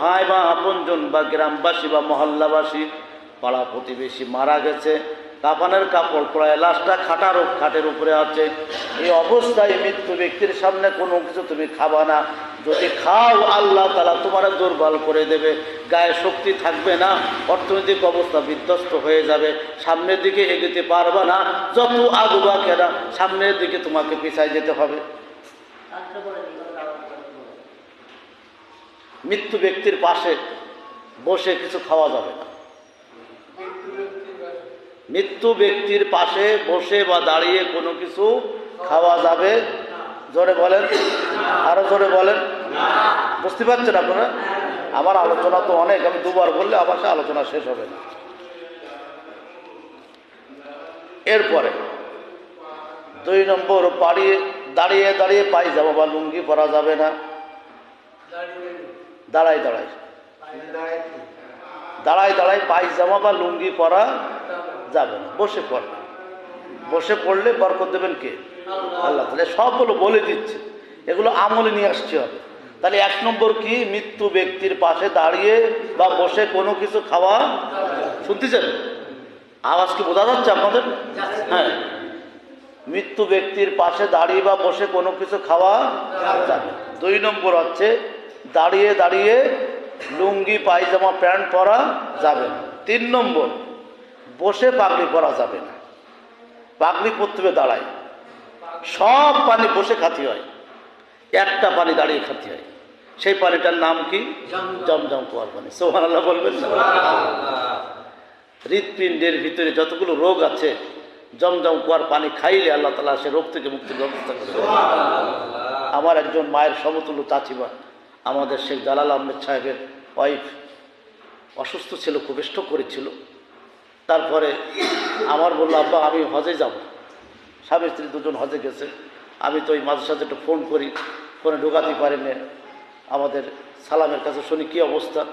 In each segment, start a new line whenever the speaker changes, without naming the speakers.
ভাই বা আপনজন বা গ্রামবাসী বা মহল্লাবাসী, পাড়া প্রতিবেশী মারা গেছে কাপানের কাপড় পরায় লাশটা খাটার খাটের উপরে আছে। এই অবস্থায় মৃত্যু ব্যক্তির সামনে কোনো কিছু তুমি খাবা না। যদি খাও, আল্লাহ তালা তোমার দুর্বল করে দেবে। গায়ে শক্তি থাকবে না, অর্থনৈতিক অবস্থা বিধ্বস্ত হয়ে যাবে। সামনের দিকে এগোতে পারবে না, যত আগুবা কেনা, সামনের দিকে তোমাকে পিছায় যেতে হবে। মৃত্যু ব্যক্তির পাশে বসে কিছু খাওয়া যাবে না। মৃত্যু ব্যক্তির পাশে বসে বা দাঁড়িয়ে কোনো কিছু খাওয়া যাবে জোরে বলেন। আরও জোরে বলেন। বুঝতে পারছেন আপনারা? আমার আলোচনা তো অনেক, আমি দুবার বললে আবার সে আলোচনা শেষ হবে না। এরপরে, দুই নম্বর পাড়িয়ে দাঁড়িয়ে দাঁড়িয়ে পাই যাব বা লুঙ্গি পরা যাবে না। দাঁড়াই দাঁড়াই। দাঁড়াই দাঁড়াই, পায়জামা বা লুঙ্গি পরা যাবে না। বসে পড়বে বসে পড়লে বরকত দেবেন কে? আল্লাহ। তাহলে সবগুলো বলে দিচ্ছে। এগুলো আমলে নিয়ে আসতে হবে তাহলে এক নম্বর কি? মৃত্যু ব্যক্তির পাশে দাঁড়িয়ে বা বসে কোনো কিছু খাওয়া শুনতেছেন? আওয়াজ কি বোঝা যাচ্ছে আপনাদের? হ্যাঁ। মৃত্যু ব্যক্তির পাশে দাঁড়িয়ে বা বসে কোনো কিছু খাওয়া যাবে দুই নম্বর হচ্ছে দাঁড়িয়ে দাঁড়িয়ে লুঙ্গি পায়জামা প্যান্ট পরা যাবে না। তিন নম্বর বসে পাগড়ি পরা যাবে না। পাগড়ি করতে হবে দাঁড়ায়। সব পানি বসে খাতি হয়। একটা পানি দাঁড়িয়ে খাতি হয়। সেই পানিটার নাম কি? জমজম কুয়ার পানি সোহান আল্লাহ বলবেন হৃৎপিণ্ডের ভিতরে যতগুলো রোগ আছে জমজম কুয়ার পানি খাইলে আল্লাহ তালা সে রোগ থেকে মুক্তির ব্যবস্থা করে আমার একজন মায়ের সমতুল্য চাচিমা আমাদের শেখ জালাল আহমেদ সাহেবের ওয়াইফ অসুস্থ ছিল স্ট্রোক করেছিল। তারপরে আমার বলল, আব্বা, আমি হজে যাব। স্বামী স্ত্রী দুজন হজে গেছে। আমি তো ওই মাঝে সাথে একটু ফোন করি ফোনে ঢোকাতে পারি না। আমাদের সালামের কাছে শুনি, কী অবস্থা?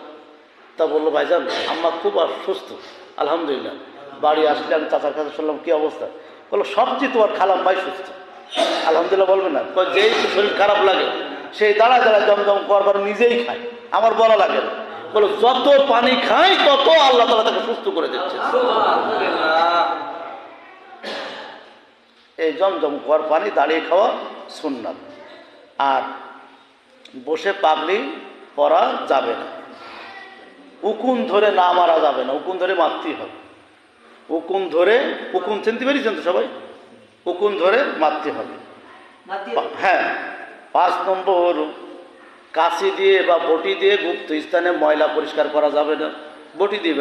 তা বলল, ভাইজান, আম্মা খুব সুস্থ আলহামদুলিল্লাহ। বাড়ি আসলে আমি চাচার কাছে শুনলাম, কী অবস্থা? বলল সবচেয়ে তোমার খালাম ভাই সুস্থ। আলহামদুলিল্লাহ বলবে না। যেই শরীর খারাপ লাগে সেই দাঁড়ায় দাঁড়ায় জমজম করবার নিজেই খায়। আমার বলা লাগে না। বলো যত পানি খায় তত আল্লাহ তালা তাকে সুস্থ করে দিচ্ছে। এই জমজম কুয়ার পানি দাঁড়িয়ে খাওয়া সুন্নাত। আর বসে পাগলি পরা যাবে না। উকুন ধরে না মারা যাবে না। উকুন ধরে মারতেই হবে। উকুন ধরে উকুন চিনতে পেরেছেন তো সবাই? উকুন ধরে মারতে হবে। হ্যাঁ। পাঁচ নম্বর কাশি দিয়ে বা বটি দিয়ে গুপ্ত স্থানে ময়লা পরিষ্কার করা যাবে না। বটি দিয়ে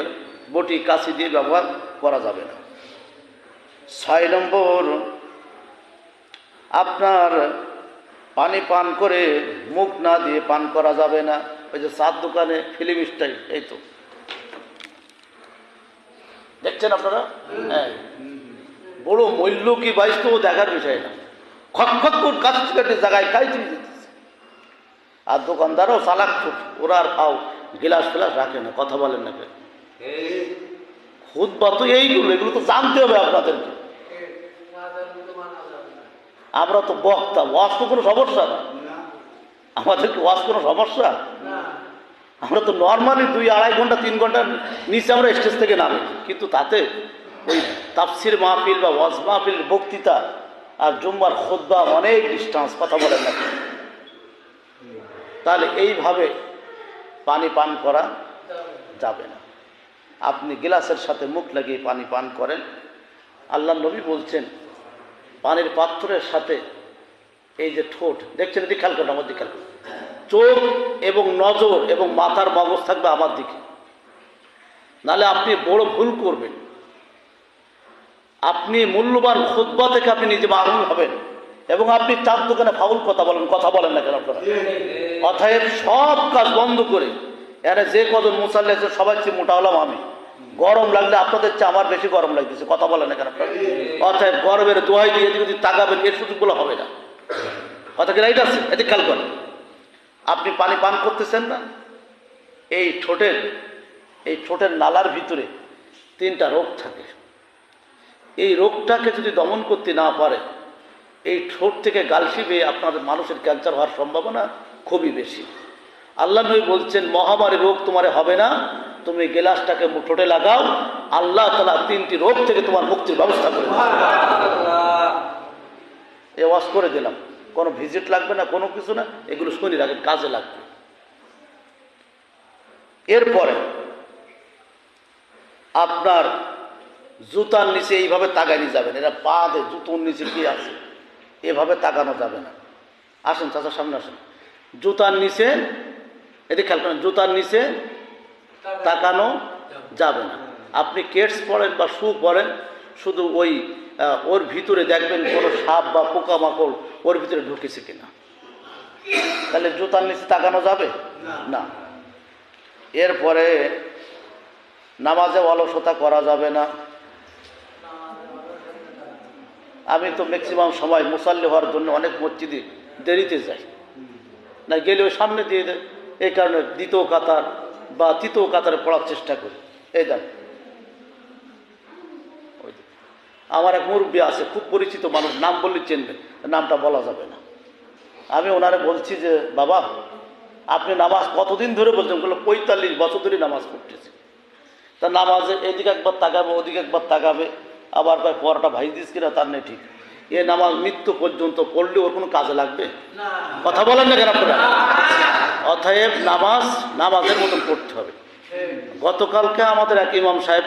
বটি কাশি দিয়ে ব্যবহার করা যাবে না। ছয় নম্বর আপনার পানি পান করে মুখ না দিয়ে পান করা যাবে না। ওই যে চার দোকানে ফিলিম স্টাইল এই তো। দেখছেন আপনারা? হ্যাঁ। বড় মূল্য কি বাইশ তো দেখার বিষয় না। খটখট করে কাজ কেটে জায়গায় খাই দিয়ে দিতেছে। আর দোকানদারও চালাক ওরা আর গিলাস ফিলাস রাখে না, কথা বলেন না কেন খুদ বা তো এইগুলো, এগুলো তো জানতে হবে আপনাদেরকে। আমরা তো বক্তা, ওয়াজ তো কোনো সমস্যা না। আমাদেরকে ওয়াজ কোনো সমস্যা? আমরা তো নর্মালি দুই আড়াই ঘণ্টা, তিন ঘণ্টার নিচে আমরা স্টেজ থেকে নামি। কিন্তু তাতে ওই তাফসির মাহফিল বা ওয়াজ মাহফিল বক্তৃতা আর জুম্মার খোদ্া অনেক ডিস্টান্স কথা বলেন না তাহলে এইভাবে পানি পান করা যাবে না। আপনি গিলাসের সাথে মুখ লাগিয়ে পানি পান করেন। আল্লাহ নবী বলছেন, পানির পাত্রের সাথে এই যে ঠোঁট, দেখছেন এদিকে খেয়াল করেন আমার দিকে খেয়াল চোখ এবং নজর এবং মাথার মগজ থাকবে আমার দিকে। নালে আপনি বড় ভুল করবেন। আপনি মূল্যবান খুদ্া থেকে আপনি নিজে মারুম হবেন। এবং আপনি চার দোকানে ফাউল কথা বলেন কথা বলেন না কেন আপনারা? অতএব সব কাজ বন্ধ করে, এরা যে কজন মুসাল্লি আছে, সবাই চেয়ে মোটা হলাম আমি গরম লাগলে আপনাদের চেয়ে আমার বেশি গরম লাগতেছে, কথা বলেন না কেন আপনারা? অতএব গরমের দোয়াই দিয়ে যদি তাকাবেন, এর সুযোগগুলো হবে না। কথা কি রাইট আছে? এদিকে খেয়াল করেন। আপনি পানি পান করতেছেন না? এই ঠোঁটের এই ঠোঁটের নালার ভিতরে তিনটা রোগ থাকে। এই রোগটাকে যদি দমন করতে না পারে এই ঠোঁট থেকে গালসি বেয়ে আপনার মানুষের ক্যান্সার হওয়ার সম্ভাবনা খুবই বেশি। আল্লাহ নবী বলছেন মহামারী রোগ তোমার হবে না তুমি গেলাসটাকে ঠোঁটে লাগাও আল্লাহ তালা তিনটি রোগ থেকে তোমার মুক্তির ব্যবস্থা করে এ ওয়াশ করে দিলাম। কোনো ভিজিট লাগবে না কোনো কিছু না এগুলো শুনি রাখেন কাজে লাগবে। এরপরে আপনার জুতার নিচে এইভাবে তাকানি যাবেন। এরা পা দিয়ে জুতোর নিচে কি আছে? এভাবে তাকানো যাবে না। আসেন চাচার সামনে আসেন। জুতার নিচে, এদিকে খেয়াল করেন, জুতার নিচে তাকানো যাবে না। আপনি কেটস পরেন বা শু পরেন, শুধু ওই ওর ভিতরে দেখবেন কোনো সাপ বা পোকামাকড় ওর ভিতরে ঢুকেছে কিনা। তাহলে জুতার নিচে তাকানো যাবে? না। এরপরে নামাজে অলসতা করা যাবে না। আমি তো ম্যাক্সিমাম সময় মুসাল্লি হওয়ার জন্য অনেক মসজিদে দেরিতে যাই। না গেলে ওই সামনে দিয়ে দেয়। এই কারণে দ্বিতীয় কাতার বা তৃতীয় কাতারে পড়ার চেষ্টা করি। এই দেখ। আমার এক মুরব্বী আছে, খুব পরিচিত মানুষ, নাম বললে চেনবেন, নামটা বলা যাবে না। আমি ওনারে বলছি যে, বাবা, আপনি নামাজ কতদিন ধরে বলছেন? বলল, পঁয়তাল্লিশ বছর ধরে নামাজ পড়তেছি। তা নামাজে এদিকে একবার তাকাবে, ওদিকে একবার তাকাবে। আবার কয় পরোটা ভাই দিস কিনা তার নেই ঠিক। এ নামাজ মৃত্যু পর্যন্ত পড়লে ওর কোনো কাজে লাগবে? কথা বলেন না কেন আপনারা? অতএব নামাজ নামাজের মতন পড়তে হবে। গতকালকে আমাদের এক ইমাম সাহেব,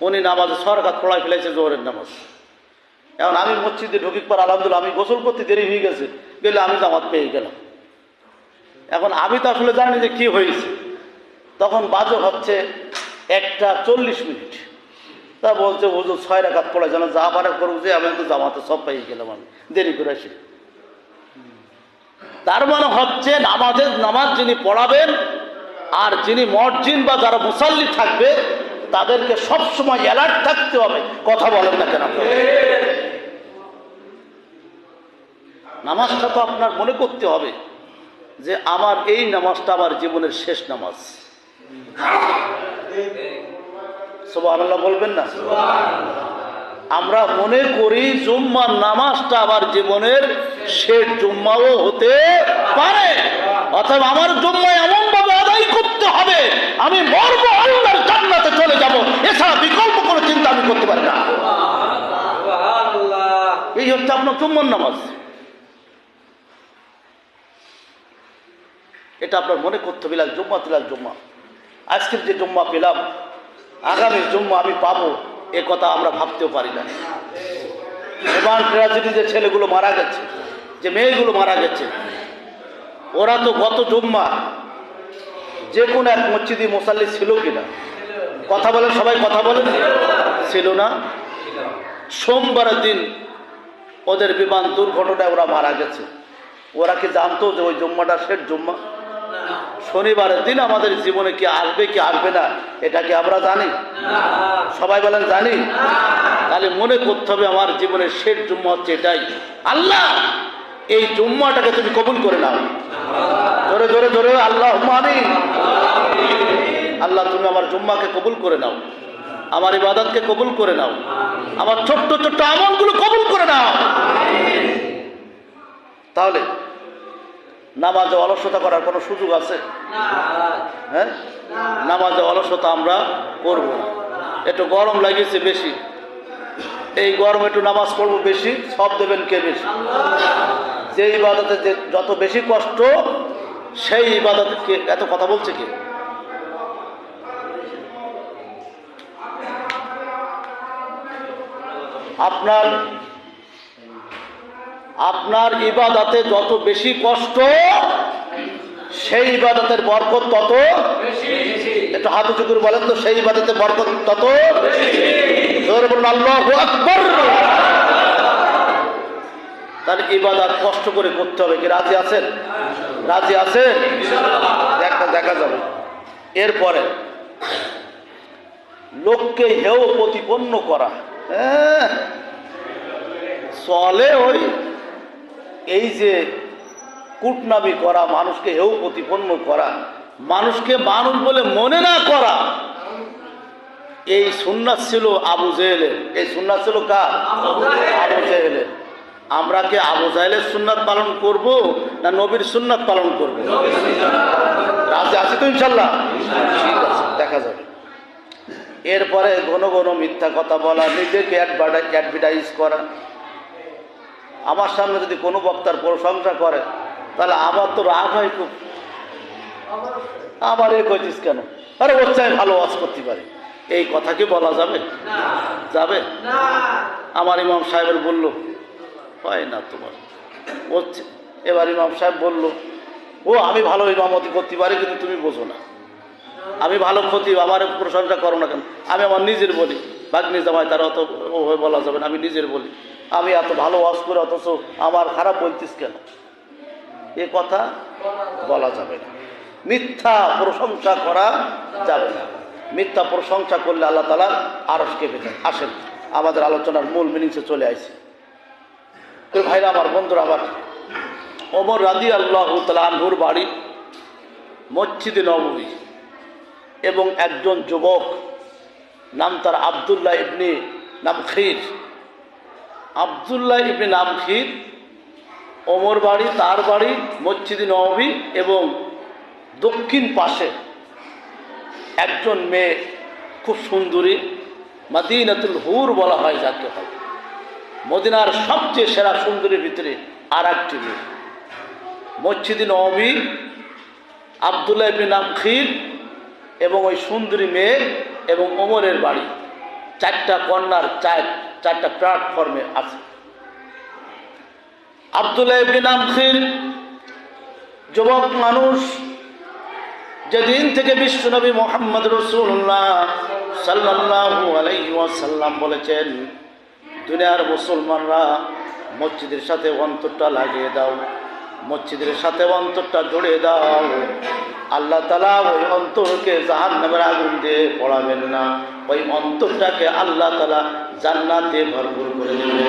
উনি নামাজে সরকার পড়াই ফেলেছে জোহরের নামাজ। এখন আমি মসজিদে ঢুকি পর আলহামদুলিল্লাহ আমি গোসল করতে দেরি হয়ে গেছে, গেলে আমি জামাত পেয়ে গেলাম। এখন আমি তো আসলে জানি যে কী হয়েছে। তখন বাজো হচ্ছে একটা চল্লিশ মিনিট। তা বলছে, হুজুর, ছয় রাখাত পড়ে যেন যা পারে করব যে, আমি তো জামাতে সব পেয়ে গেলাম আমি। দেরি করে আসি। তার মানে হচ্ছে নামাজের নামাজ যিনি পড়াবেন আর যিনি মসজিদ বা যারা মুসাল্লি থাকবে, তাদেরকে সবসময় অ্যালার্ট থাকতে হবে। কথা বলেন না কেন? নামাজটা তো আপনার মনে করতে হবে যে, আমার এই নামাজটা আমার জীবনের শেষ নামাজ। সোবাহ বলবেন না? আমরা মনে করি জুম্মার নামাজটা আমার জীবনের শেষ জুম্মাও হতে পারে। অথবা আমার জুম্মা এমন ভাবে আদায় করতে হবে আমি মরবো আল্লাহর জান্নাতে চলে যাব। এছাড়া বিকল্প কোনো চিন্তা আমি করতে পারি না। এই হচ্ছে আপনার জুম্মার নামাজ। এটা আপনার মনে করতে হবে জুম্মা তিলাল জুম্মা। আজকের যে জুম্মা পেলাম আগামী জুম্মা আমি পাবো, এ কথা আমরা ভাবতেও পারি না। এবার ট্রাজেডি যে ছেলেগুলো মারা গেছে, যে মেয়েগুলো মারা গেছে, ওরা তো গত জুম্মা, যে কোনো এক মসজিদি মোসাল্লি ছিল কিনা? কথা বলেন, সবাই কথা বলেন। ছিল না। সোমবারের দিন ওদের বিমান দুর্ঘটনায় ওরা মারা গেছে। ওরা কি জানতো যে ওই জুম্মাটা শেষ জুম্মা? শনিবারের দিন আমাদের জীবনে কি আসবে কি আসবে না, এটা কি আমরা জানি? সবাই বলেন, জানি। তাহলে মনে করতে হবে আমার জীবনের শেষ জুম্মা হচ্ছে এটাই। আল্লাহ, এই জুম্মাটাকে তুমি কবুল করে নাও। ধরে ধরে ধরে আল্লাহ আমি আল্লাহ, তুমি আমার জুম্মাকে কবুল করে নাও। আমার ইবাদতকে কবুল করে নাও। আমার ছোট্ট ছোট্ট আমলগুলো কবুল করে নাও। তাহলে নামাজে অলসতা করার কোনো সুযোগ আছে? হ্যাঁ? নামাজে অলসতা আমরা করব একটু গরম লাগিয়েছে বেশি। এই গরম একটু নামাজ পড়ব বেশি, সব দেবেন কে বেশি? যে ইবাদতে যত বেশি কষ্ট, সেই ইবাদতে কে এত কথা বলছে কি? আপনার আপনার ইবাদতে যত বেশি কষ্ট, সেই ইবাদতের বরকত তত একটু হাত উঁচু বলেন তো, সেই ইবাদতের বরকত তত তাহলে ইবাদত কষ্ট করে করতে হবে কি? রাজি আছেন? রাজি আছেন? একটা দেখা যাবে। এরপরে, লোককে হেও প্রতিপন্ন করা। হ্যাঁ চলে ওই এই যে কুটনামি করা, মানুষকে হেউ প্রতিপন্ন করা, মানুষকে মানুষ বলে মনে না করা, এই সুন্নাত ছিল আবু জেহেলের। এই সুন্নাত ছিল কার? আমরা কি আবু জাহেলের সুন্নাত পালন করব না নবীর সুন্নাত পালন করব? রাজি আছি তো ইনশাল্লাহ? ঠিক আছে দেখা যাবে এরপরে ঘন ঘন মিথ্যা কথা বলা, নিজেকে অ্যাডভার্টাইজ করা আমার সামনে যদি কোনো বক্তার প্রশংসা করে, তাহলে আমার তো রাগ হয় খুব। আবার এ কইছিস কেন? আরে ওর চাই ভালো ওয়াজ করতে পারে। এই কথা কি বলা যাবে? যাবে? আমার ইমাম সাহেবের বলল, হয় না তোমার। হচ্ছে এবার ইমাম সাহেব বলল, ও, আমি ভালো ইমামতি করতে পারি, কিন্তু তুমি বোঝো না। আমি ভালো ক্ষতি, আমার প্রশংসা করো না কেন? আমি আমার নিজের বলি। ভাগ্নি জামাই, তারা অত বলা যাবে না, আমি নিজের বলি। আমি এত ভালো ওয়াজ করে, অথচ আমার খারাপ বলতিস কেন? এ কথা বলা যাবে না। মিথ্যা প্রশংসা করা যাবে না। মিথ্যা প্রশংসা করলে আল্লাহ তালার আরস কেঁপে যায় আসেন, আমাদের আলোচনার মূল মিনিংসে চলে আসছে তো ভাইরা, আমার বন্ধুরা আবার ওমর রাদি আল্লাহ তালা আনহুর বাড়ি, মসজিদে নবী এবং একজন যুবক, নাম তার আবদুল্লাহ ইবনি নাম খির আবদুল্লাহ ইবনি নাম খির ওমর বাড়ি, তার বাড়ি, মসজিদে নবী এবং দক্ষিণ পাশে একজন মেয়ে, খুব সুন্দরী, মাদিনাতুল হুর বলা হয় যাকে হয়। মদিনার সবচেয়ে সেরা সুন্দরীর ভিতরে আর একটি মেয়ে। মসজিদে নবী আবদুল্লাহ বিন আখির এবং ওই সুন্দরী মেয়ে এবং ওমরের বাড়ি। চারটা কন্যার চার চারটা প্ল্যাটফর্মে আছে। আবদুল্লাহ বিন আখির যুবক মানুষ, যেদিন থেকে বিশ্ব নবী মোহাম্মদ রসুল্লাহ বলেছেন, দুনিয়ার মুসলমানরা মসজিদের সাথে অন্তরটা লাগিয়ে দাও। মসজিদের সাথে অন্তরটা জড়িয়ে দাও। আল্লাহ তালা ওই অন্তরকে জাহান নামের আগুন দিয়ে পড়াবেন না। ওই অন্তরটাকে আল্লাহ তালা জান্নাতে ভরপুর করে দেবে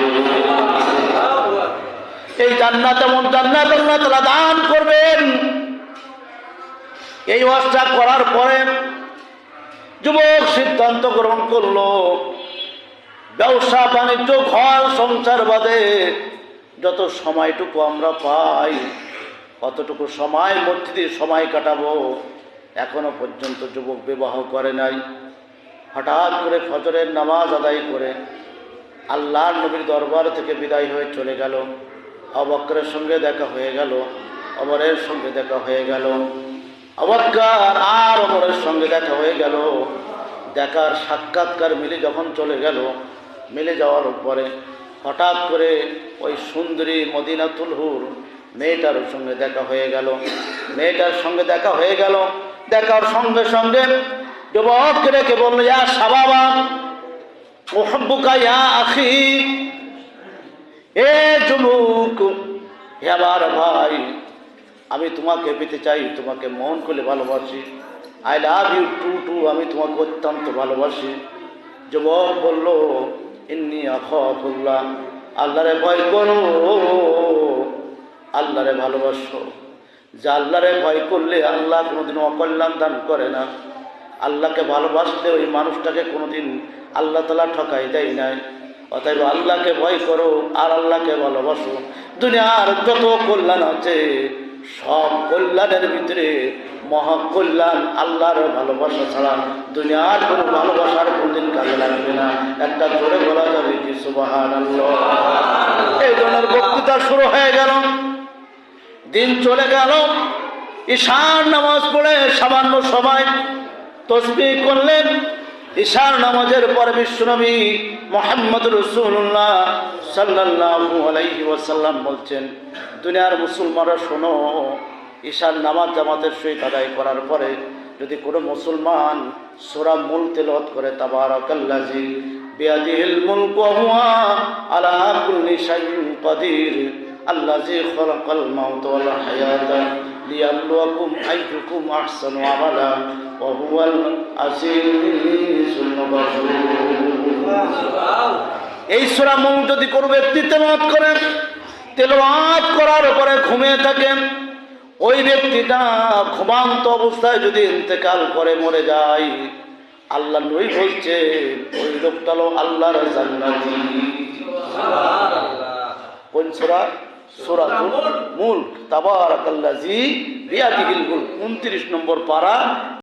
এই জান্নাত এমন জান্নাত আল্লাহ তালা দান করবেন। এই ওয়াজটা করার পরে যুবক সিদ্ধান্ত গ্রহণ করল। ব্যবসা, বাণিজ্য, ঘর, সংসার বাদে যত সময়টুকু আমরা পাই, অতটুকু সময় মধ্যে দিয়ে সময় কাটাবো। এখনও পর্যন্ত যুবক বিবাহ করে নাই। হঠাৎ করে ফজরের নামাজ আদায় করে আল্লাহ নবীর দরবার থেকে বিদায় হয়ে চলে গেল। অবক্রের সঙ্গে দেখা হয়ে গেল অমরের সঙ্গে দেখা হয়ে গেল। অবজ্ঞার আর অমরের সঙ্গে দেখা হয়ে গেল। দেখার সাক্ষাৎকার মিলে যখন চলে গেল, মিলে যাওয়ার পরে হঠাৎ করে ওই সুন্দরী মদিনাতুল হুর মেয়েটার সঙ্গে দেখা হয়ে গেল। মেয়েটার সঙ্গে দেখা হয়ে গেল। দেখার সঙ্গে সঙ্গে যুবককে রেখে বলল, ইয়া সাবাবা মোহব্বুকা ইয়া আখি। এ যুবক, হে ভাই, আমি তোমাকে পেতে চাই, তোমাকে মন করে ভালোবাসি। I love you too too আমি তোমাকে অত্যন্ত ভালোবাসি। যুবক বলল ইন্নি আখফুল্লাহ। আল্লাহরে ভয় করো। আল্লাহরে ভালোবাসো। যে আল্লাহরে ভয় করলে আল্লাহ কোনোদিন অকল্যাণ দান করে না। আল্লাহকে ভালোবাসলে ওই মানুষটাকে কোনোদিন আল্লাহ তালা ঠকাই দেয় নাই। অতএব আল্লাহকে ভয় করো আর আল্লাহকে ভালোবাসো। দুনিয়ার যত কল্যাণ আছে, সব কল্যাণের ভিতরে মহাকল্যাণ আল্লাহর ভালোবাসা ছাড়া দুনিয়ার কোনো ভালোবাসার কোনদিন কাজে লাগবে না। একটা জোরে বলা যাবে কি সুবাহান এই ধরনের বক্তৃতা শুরু হয়ে গেল। দিন চলে গেল। ঈশান নামাজ পড়ে সামান্য সময় তসবি করলেন। ঈশার নামাজের পর বিশ্বনবী মোহাম্মদ রসুল্লাহ ওয়াসাল্লাম বলছেন, দুনিয়ার মুসলমানরা শোনো, ঈশার নামাজ জামাতের সহিত আদায় করার পরে যদি কোনো মুসলমান সোরা মূল তেলত করে তাবারাকাল্লাজি বিয়াদিহিল আল্লাজি এই সোরা মূল যদি কোনো ব্যক্তি তেলাওয়াত করেন তেলাওয়াত করার পরে ঘুমিয়ে থাকেন ওই ব্যক্তিটা ঘুমান্ত অবস্থায় যদি ইন্তেকাল করে মরে যায়, আল্লাহ নই বলছে ওই লোকটা লো আল্লাহর জান্নাতি। কোন সুরা? সুরাতুল মুল্ক। তাবারাকাল্লাজি বিয়াদিহিল মুল্ক। 29 নম্বর পারা।